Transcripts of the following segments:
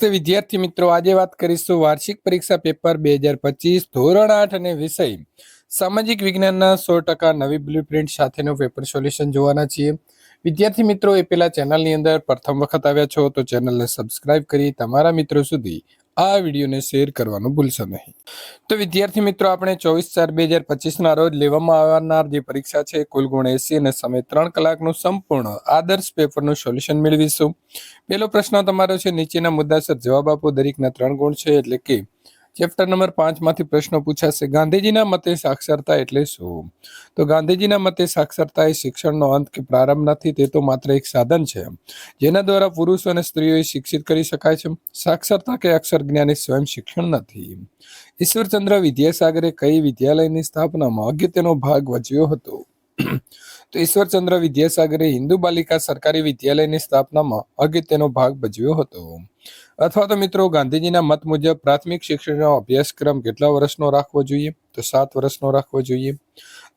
નમસ્તે વિદ્યાર્થી મિત્રો. આજે વાત કરીશું વાર્ષિક પરીક્ષા પેપર બે હજાર પચીસ ધોરણ આઠ અને વિષય સામાજિક વિજ્ઞાનના સો ટકા નવી બ્લુ પ્રિન્ટ સાથેનું પેપર સોલ્યુશન જોવાના છીએ. વિદ્યાર્થી મિત્રો, એ પેલા ચેનલની અંદર પ્રથમ વખત આવ્યા છો તો ચેનલને સબસ્ક્રાઇબ કરી તમારા મિત્રો સુધી આ વિડીયોને શેર કરવાનું ભૂલશો નહીં. તો વિદ્યાર્થી મિત્રો, આપણે ચોવીસ ચાર બે હજાર પચીસના રોજ લેવામાં આવનાર જે પરીક્ષા છે, કુલ ગુણ એસી અને સમય ત્રણ કલાકનું સંપૂર્ણ આદર્શ પેપરનું સોલ્યુશન મેળવીશું. પહેલો પ્રશ્ન તમારો છે, નીચેના મુદ્દાસર જવાબ આપો. દરેકના ત્રણ ગુણ છે, એટલે કે ચેપ્ટર નંબર પાંચમાંથી પ્રશ્નો પૂછાશે. ગાંધીજીના મતે સાક્ષરતા એટલે શું? તો ગાંધીજીના મતે સાક્ષરતા એ શિક્ષણનો અંત કે પ્રારંભ નથી, તે તો માત્ર એક સાધન છે. જેના દ્વારા પુરુષો અને સ્ત્રીઓએ શિક્ષિત કરી શકાય છે. સાક્ષરતા કે અક્ષર જ્ઞાન એ સ્વયં શિક્ષણ નથી. ઈશ્વરચંદ્ર વિદ્યાસાગરે કઈ વિદ્યાલયની સ્થાપનામાં અગત્યનો ભાગ ભજવ્યો હતો? તો ઈશ્વરચંદ્ર વિદ્યાસાગરે હિન્દુ બાલિકા સરકારી વિદ્યાલયની સ્થાપનામાં અગત્યનો ભાગ ભજવ્યો હતો. અથવા તો મિત્રો ગાંધીજીના મત મુજબ પ્રાથમિક શિક્ષણનો અભ્યાસક્રમ કેટલા વર્ષનો રાખવો જોઈએ? તો સાત વર્ષનો રાખવો જોઈએ.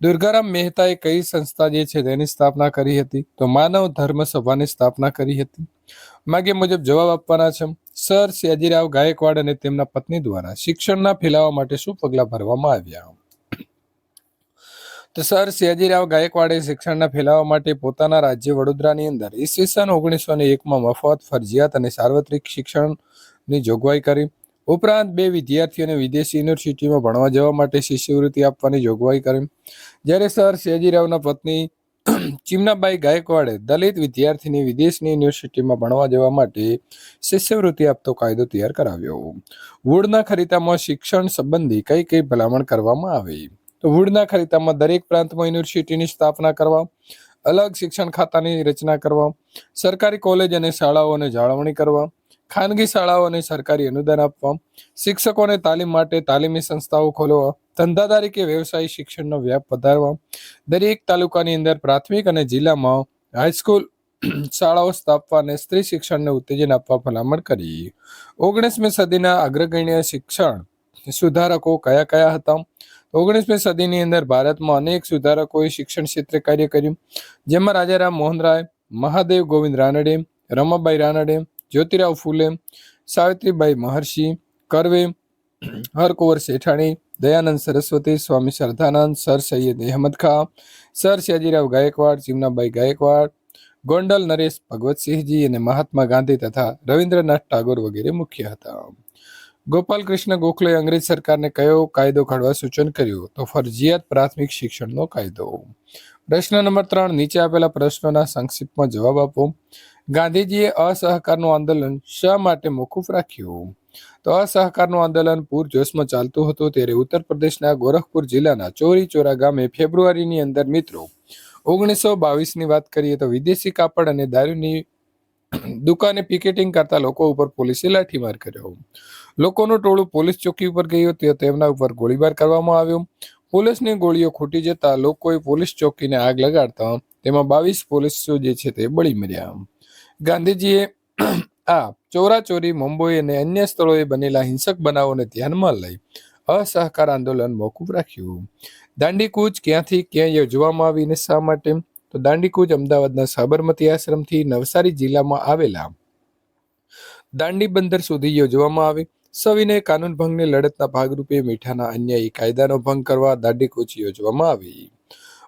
દુર્ગારામ મહેતાએ કઈ સંસ્થા જે છે તેની સ્થાપના કરી હતી? તો માનવ ધર્મ સભાની સ્થાપના કરી હતી. માગે મુજબ જવાબ આપવાના છે. સર સયાજીરાવ ગાયકવાડ અને તેમના પત્ની દ્વારા શિક્ષણના ફેલાવા માટે શું પગલાં ભરવામાં આવ્યા? તો સર સયાજીરાવ ગાયકવાડે શિક્ષણના ફેલાવા માટે પોતાના રાજ્ય વડોદરાની અંદર ઈસવીસન ઓગણીસો ને એકમાં મફત, ફરજિયાત અને સાર્વત્રિક શિક્ષણની જોગવાઈ કરી. ઉપરાંત બે વિદ્યાર્થીઓને વિદેશી યુનિવર્સિટીમાં ભણવા જવા માટે શિષ્યવૃત્તિ આપવાની જોગવાઈ કરી. જ્યારે સર સયાજીરાવના પત્ની ચિમનાબાઈ ગાયકવાડે દલિત વિદ્યાર્થીની વિદેશની યુનિવર્સિટીમાં ભણવા જવા માટે શિષ્યવૃત્તિ આપતો કાયદો તૈયાર કરાવ્યો. વૂડના ખરીદામાં શિક્ષણ સંબંધી કઈ કઈ ભલામણ કરવામાં આવી? તો વુડના ખરીદામાં દરેક પ્રાંતમાં યુનિવર્સિટીની સ્થાપના કરવા, અલગ શિક્ષણ ખાતાની રચના કરવા, સરકારી કોલેજ અને શાળાઓને જાળવણી કરવા, ખાનગી શાળાઓને સરકારી અનુદાન આપવા, શિક્ષકોને તાલીમ માટે તાલીમી સંસ્થાઓ ખોલવા, ધંધાદારી કે વ્યવસાયિક શિક્ષણનો વ્યાપ વધારવા, દરેક તાલુકાની અંદર પ્રાથમિક અને જિલ્લામાં હાઈસ્કૂલ શાળાઓ સ્થાપવા અને સ્ત્રી શિક્ષણને ઉત્તેજન આપવા ભલામણ કરી. ઓગણીસમી સદીના અગ્રગણ્ય શિક્ષણ સુધારકો કયા કયા હતા? ઓગણીસમી સદીની અંદર ભારતમાં અનેક સુધારકોએ શિક્ષણ ક્ષેત્રે કાર્ય કર્યું, જેમાં રાજારામ મોહન રાય મહાદેવ ગોવિંદ રાનડે, રમાબાઈ રાનડે, જ્યોતિરાવ ફૂલે, સાવિત્રીબાઈ મહર્ષિ, કરવે, હરકુંવર શેઠાણી, દયાનંદ સરસ્વતી, સ્વામી શ્રદ્ધાનંદ સર સૈયદ અહેમદ ખાં, સર સયાજીરાવ ગાયકવાડ ચીમનાબાઈ ગાયકવાડ, ગોંડલ નરેશ ભગવતસિંહજી અને મહાત્મા ગાંધી તથા રવિન્દ્રનાથ ટાગોર વગેરે મુખ્ય હતા. ગોપાલ કૃષ્ણ ગોખલે અંગ્રેજ સરકારને કયો કાયદો ઘડવા સૂચન કર્યું? તો ફરજિયાત પ્રાથમિક શિક્ષણનો કાયદો. પ્રશ્ન નંબર ત્રણ, નીચે આપેલા પ્રશ્નોના સંક્ષિપ્તમાં જવાબ આપો. ગાંધીજીએ અસહકારનું આંદોલન શા માટે મોકૂફ રાખ્યું? તો અસહકારનું આંદોલન પૂરજોશમાં ચાલતું હતું ત્યારે ઉત્તર પ્રદેશના ગોરખપુર જિલ્લાના ચોરી ચોરા ગામે ફેબ્રુઆરીની અંદર મિત્રો, ઓગણીસો બાવીસની વાત કરીએ તો વિદેશી કાપડ અને દારૂની દુકાને પિકેટિંગ કરતા લોકો ઉપર પોલીસે લાઠીમાર કર્યો. લોકોનું ટોળું પોલીસ ચોકી ઉપર ગયું ત્યાં તેમના ઉપર ગોળીબાર કરવામાં આવ્યો. પોલીસની ગોળીઓ ખૂટી જતા લોકોએ પોલીસ ચોકીને આગ લગાડતા તેમાં બાવીસ પોલીસો જે છે તે બળી મર્યા. ગાંધીજીએ આ ચોરાચોરી મુંબઈ અને અન્ય સ્થળોએ બનેલા હિંસક બનાવોને ધ્યાનમાં લઈ અસહકાર આંદોલન મોકૂફ રાખ્યું. દાંડીકૂચ ક્યાંથી ક્યાં યોજવામાં આવી અને શા માટે? તો દાંડીકૂચ અમદાવાદના સાબરમતી આશ્રમથી નવસારી જિલ્લામાં આવેલા દાંડી બંદર સુધી યોજવામાં આવી. સવિનય કાનૂન ભંગની લડતના ભાગરૂપે મીઠાના અન્યાયી કાયદાનો ભંગ કરવા દાંડી કૂચ યોજવામાં આવી.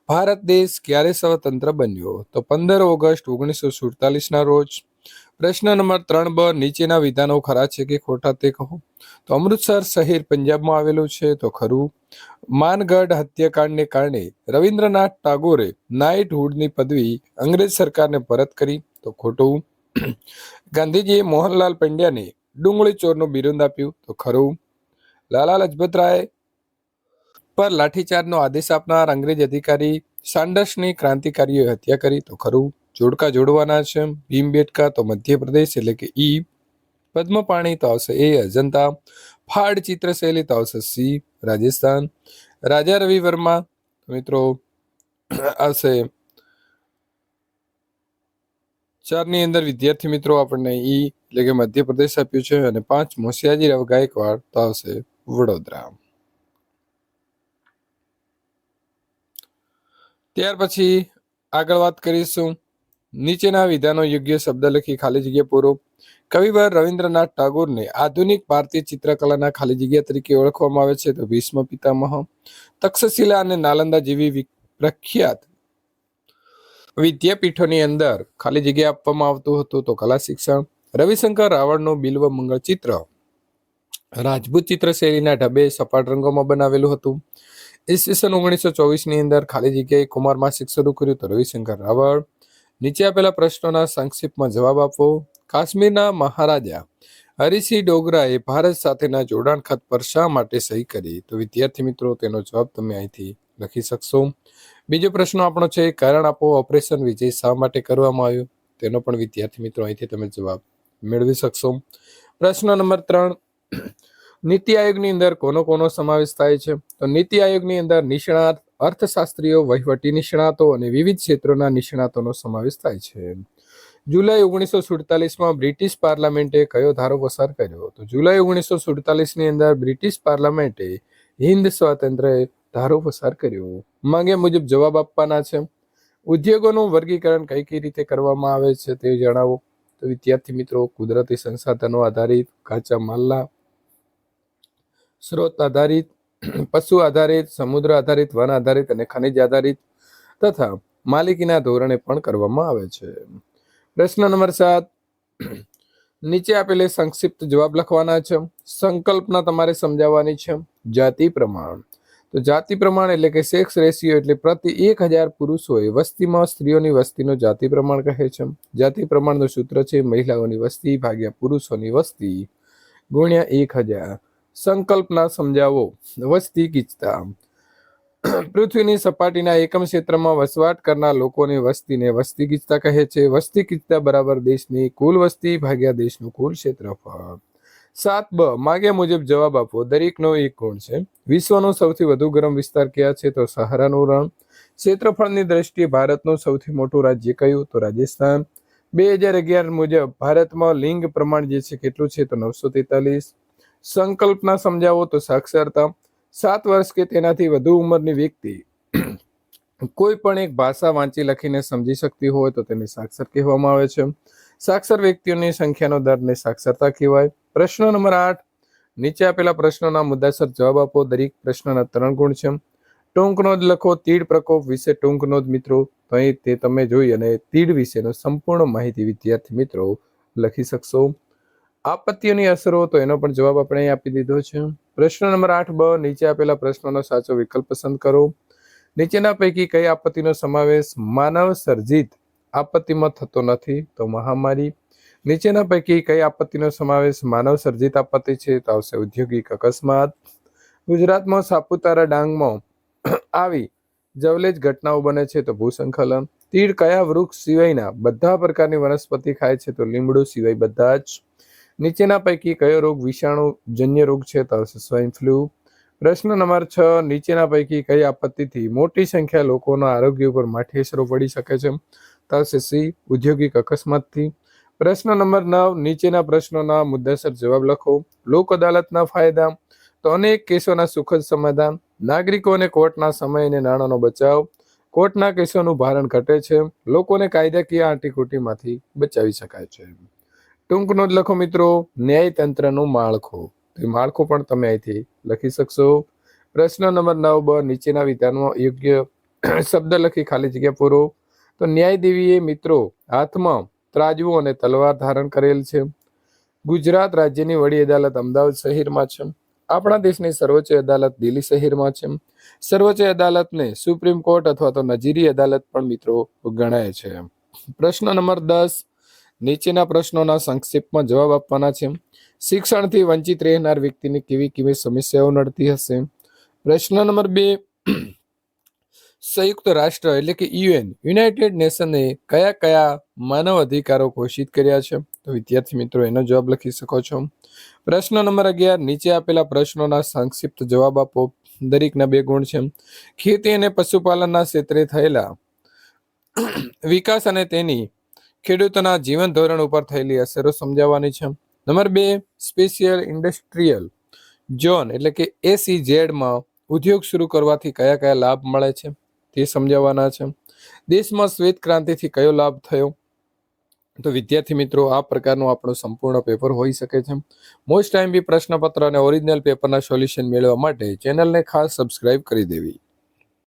ભારત દેશ ક્યારે સ્વતંત્ર બન્યો? તો પંદર ઓગસ્ટ ઓગણીસો સુડતાલીસના રોજ. પ્રશ્ન નંબર ત્રણ બ, નીચેના વિધાનો ખરા છે કે ખોટા તે કહો? તો અમૃતસર શહેર પંજાબમાં આવેલું છે, તો ખરું. માનગઢ હત્યાકાંડને કારણે રવિન્દ્રનાથ ટાગોરે નાઇટહુડની પદવી અંગ્રેજ સરકારને પરત કરી, તો ખોટું. ગાંધીજીએ મોહનલાલ પંડ્યાને ડુંગળી ચોરનું બિરુદ આપ્યું. તો ખરું. લાલા લજપત રાય પર લાઠીચાર્જનો આદેશ આપનાર અંગ્રેજ અધિકારી સાન્ડર્સની ક્રાંતિકારીઓએ હત્યા કરી. તો ખરું. જોડકા જોડવાના છે. ભીમબેટકા તો મધ્યપ્રદેશ એટલે કે ઈ. પદ્મપાણી તો આવશે એ અજંતા. ફાડ ચિત્રશૈલી તો આવશે સી રાજસ્થાન. રાજા રવિ વર્મા મિત્રો આવશે. ચારની અંદર વિદ્યાર્થી મિત્રો આપણને ઈ એટલે કે મધ્યપ્રદેશ આપ્યું છે અને પાંચ મોસિયાજીરાવ ગાયકવાડ તો આવશે વડોદરા. ત્યાર પછી આગળ વાત કરીશું. નીચેના વિધાનો યોગ્ય શબ્દ લખી ખાલી જગ્યા પૂરો. કવિવર રવિન્દ્રનાથ ટાગોરને આધુનિક ભારતીય ચિત્રકલાના ખાલી જગ્યા તરીકે ઓળખવામાં આવે છે તો ભીષ્મ પિતામહ, તક્ષશિલા અને નાલંદા જેવી પ્રખ્યાત વિદ્યાપીઠોની અંદર ખાલી જગ્યા આપવામાં આવતું હતું તો કલા શિક્ષણ રવિશંકર રાવણનું બિલ્વ મંગળ ચિત્ર. રાજપૂત ચિત્ર શૈલીના ઢબે સપાટ રંગોમાં બનાવેલું હતું. ઈસવીસન ઓગણીસો ચોવીસની અંદર ખાલી જગ્યાએ કુમાર માસિક શરૂ કર્યું તો રવિશંકર રાવળ નીચે આપેલા પ્રશ્નોના સંક્ષિપ્તમાં જવાબ આપો કાશ્મીરના મહારાજા હરિસિંહ ડોગરાએ ભારત સાથેના જોડાણ ખત પર શા માટે સહી કરી? તો વિદ્યાર્થી મિત્રો, તેનો જવાબ તમે અહીંથી લખી શકશો. બીજો પ્રશ્ન આપણો છે, કારણ આપો ઓપરેશન વિજય શા માટે કરવામાં આવ્યું? તેનો પણ વિદ્યાર્થી મિત્રો, અહીંથી તમે જવાબ મેળવી શકશો. પ્રશ્ન નંબર ત્રણ. નીતિ આયોગની અંદર કોનો કોનો સમાવેશ થાય છે? તો નીતિ આયોગની અંદર નિષ્ણાત, અર્થશાસ્ત્રીઓ, વહીવટી નિષ્ણાતો અને વિવિધ ક્ષેત્રોના નિષ્ણાતોનો સમાવેશ થાય છે. જુલાઈ ઓગણીસો સુડતાલીસમાં બ્રિટિશ પાર્લામેન્ટે કયો ધારો પસાર કર્યો? તો જુલાઈ ઓગણીસો સુડતાલીસની અંદર બ્રિટિશ પાર્લામેન્ટે હિન્દ સ્વાતંત્ર્ય ધારો પસાર કર્યો. માંગ્યા મુજબ જવાબ આપવાના છે. ઉદ્યોગોનું વર્ગીકરણ કઈ કઈ રીતે કરવામાં આવે છે તે જણાવો. તો વિદ્યાર્થી મિત્રો, કુદરતી સંસાધનો આધારિત કાચા માલના સ્ત્રોત આધારિત, પશુ આધારિત, સમુદ્ર આધારિત, વન આધારિત અને ખનિજ આધારિત તથા માલિકીના ધોરણે પણ કરવામાં આવે છે. પ્રશ્ન નંબર સાત. નીચે આપેલે સંક્ષિપ્ત જવાબ લખવાના છે. સંકલ્પના તમારે સમજાવવાની છે. જાતિ પ્રમાણ. તો જાતિ પ્રમાણ એટલે કે સેક્સ રેશિયો એટલે પ્રતિ એક હજાર પુરુષોએ વસ્તીમાં સ્ત્રીઓની વસ્તીનો જાતિ પ્રમાણ કહે છે. જાતિ પ્રમાણનું સૂત્ર છે મહિલાઓની વસ્તી ભાગ્યા પુરુષોની વસ્તી ગુણ્યા એક હજાર. સંકલ્પના સમજાવો. વસ્તી ગીચતા. પૃથ્વીની સપાટીના એકમ ક્ષેત્રમાં વસવાટ કરનાર લોકોની વસ્તીને વસ્તી ગીચતા કહે છે. વસ્તી ગીચતા બરાબર દેશની કુલ વસ્તી ભાગ્યા દેશનું કુલ ક્ષેત્રફળ. સાત બ માગ્યા મુજબ જવાબ આપો દરેકનો એક ગુણ છે. વિશ્વનો સૌથી વધુ ગરમ વિસ્તાર ક્યાં છે? તો સહારાનું રણ. ક્ષેત્રફળની દ્રષ્ટિએ ભારતનું સૌથી મોટું રાજ્ય કયું? તો રાજસ્થાન. બે હજાર અગિયાર મુજબ ભારતમાં લિંગ પ્રમાણ જે છે કેટલું છે? તો નવસો તેતાલીસ. સંકલ્પના સમજાવો તો સાક્ષરતા. સાત વર્ષ કે તેનાથી વધુ ઉંમરની વ્યક્તિ કોઈ પણ એક ભાષા વાંચી લખીને સમજી શકતી હોય તો તેને સાક્ષર કહેવામાં આવે છે. સાક્ષર વ્યક્તિઓની સંખ્યાનો દરને સાક્ષરતા કહેવાય. પ્રશ્ન નંબર આઠ. નીચે આપેલા પ્રશ્નોના મુદ્દાસર જવાબ આપો. દરેક પ્રશ્નના ત્રણ ગુણ છે. ટૂંક નોંધ લખો. તીડ પ્રકોપ વિશે ટૂંક નોંધ મિત્રો. તો અહીં તે તમે જોઈ અને તીડ વિશેનો સંપૂર્ણ માહિતી વિદ્યાર્થી મિત્રો લખી શકશો. આપત્તિઓની અસરો તો એનો પણ જવાબ આપણે આપી દીધો છે. પ્રશ્ન નંબર આઠ બ. નીચે આપેલા પ્રશ્નોનો સાચો વિકલ્પ પસંદ કરો. નીચેના પૈકી કઈ આપત્તિનો સમાવેશ માનવ સર્જિત આપત્તિમાં થતો નથી તો મહામારી. નીચેના પૈકી કઈ આપત્તિનો સમાવેશ માનવ સર્જિત આપત્તિ છે તો આવશે ઔદ્યોગિક અકસ્માત. ગુજરાતમાં સાપુતારા ડાંગમાં આવી જવલેજ ઘટનાઓ બને છે તો ભૂસંખલન. તીડ, કયા વૃક્ષ સિવાયના બધા પ્રકારની વનસ્પતિ ખાય છે તો લીમડો સિવાય બધા જ. નીચેના પૈકી કયો રોગ વિષાણુ જન્ય રોગ છે તો આવશે સ્વાઇન ફ્લૂ. પ્રશ્ન નંબર છ, નીચેના પૈકી કઈ આપત્તિથી મોટી સંખ્યા લોકોના આરોગ્ય ઉપર માઠી અસરો પડી શકે છે? તો આવશે સી, ઔદ્યોગિક અકસ્માતથી. પ્રશ્ન નંબર નવ, નીચેના પ્રશ્નોના મુદ્દાસર જવાબ લખો. લોક અદાલતના ફાયદા. તો અનેક કેસોના સુખદ સમાધાન. નાગરિકોને કોર્ટના સમય અને નાણાંનો બચાવ. કોર્ટના કેસોનું ભારણ ઘટે છે. લોકોને કાયદાકીય આંટીખૂટીમાંથી બચાવી શકાય છે. ટૂંકનો જ લખો મિત્રો. ન્યાયતંત્રનું માળખું. એ માળખું પણ તમે અહીંથી લખી શકશો. પ્રશ્ન નંબર નવ બ, નીચેના વિધાનમાં યોગ્ય શબ્દ લખી ખાલી જગ્યા પૂરો. તો ન્યાયદેવીએ મિત્રો, હાથમાં ત્રાજવું અને તલવાર ધારણ કરેલ છે. ગુજરાત રાજ્યની વડી અદાલત અમદાવાદ શહેરમાં છે. આપણા દેશની સર્વોચ્ચ અદાલત દિલ્હી શહેરમાં છે. સર્વોચ્ચ અદાલતને સુપ્રીમ કોર્ટ અથવા તો નજીરી અદાલત પણ મિત્રો ગણાય છે. પ્રશ્ન નંબર દસ, નીચેના પ્રશ્નોના સંક્ષિપ્તમાં જવાબ આપવાના છે. શિક્ષણથી વંચિત રહેનાર વ્યક્તિને કેવી કેવી સમસ્યાઓ નડતી હશે? પ્રશ્ન નંબર બે સંયુક્ત રાષ્ટ્ર એટલે કે યુએન યુનાઇટેડ નેશને કયા કયા માનવ અધિકારો ઘોષિત કર્યા છે? તો વિદ્યાર્થી મિત્રો, એનો જવાબ લખી શકો છો. પ્રશ્ન નંબર અગિયાર, નીચે આપેલા પ્રશ્નોના સંક્ષિપ્ત જવાબ આપો. દરેકના બે ગુણ છે. ખેતી અને પશુપાલનના ક્ષેત્રે થયેલા વિકાસ અને તેની ખેડૂતોના જીવન ધોરણ ઉપર થયેલી અસરો સમજાવવાની છે. નંબર બે, સ્પેશિયલ ઇન્ડસ્ટ્રીયલ ઝોન એટલે કે એસીઝેડમાં ઉદ્યોગ શરૂ કરવાથી કયા કયા લાભ મળે છે? તે સમજાવવાના છે. દેશમાં શ્વેત ક્રાંતિથી કયો લાભ થયો? તો વિદ્યાર્થી મિત્રો, આ પ્રકારનું આપણું સંપૂર્ણ પેપર હોઈ શકે છે. મોસ્ટ ટાઈમ બી પ્રશ્નપત્ર અને ઓરિજિનલ પેપરના સોલ્યુશન મેળવવા માટે ચેનલને ખાસ સબસ્ક્રાઇબ કરી દેવી.